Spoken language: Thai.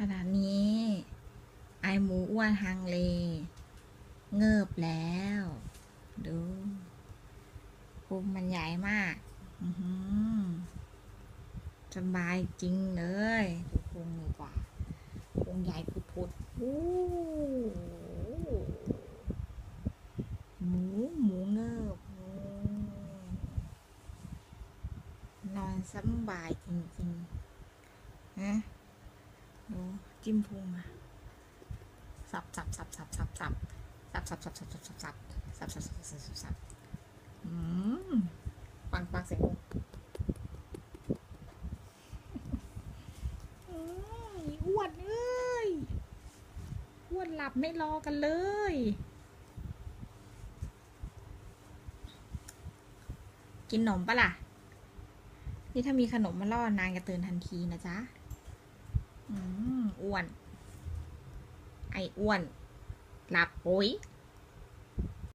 ขณะนี้ ไอหมูอ้วนฮังเล เงิบแล้ว ดูพุงมันใหญ่มากสบายจริงเลยดูพุงดีกว่าพุงใหญ่พุดๆโอ้หมูหมูเงิบนอนสบายจริงๆนะ จิ้มพุงอะสับสับสับสับสับสับสับสับสับสับสับสับสับสับสับสับสับสับสับปังปังเสียงลงอ้วนเอ้ยอ้วนหลับไม่รอกันเลยกินขนมปะล่ะ นี่ถ้ามีขนมมาล่อนางจะตื่นทันทีนะจ๊ะ อ้วน ไออ้วน หลับปุ๋ย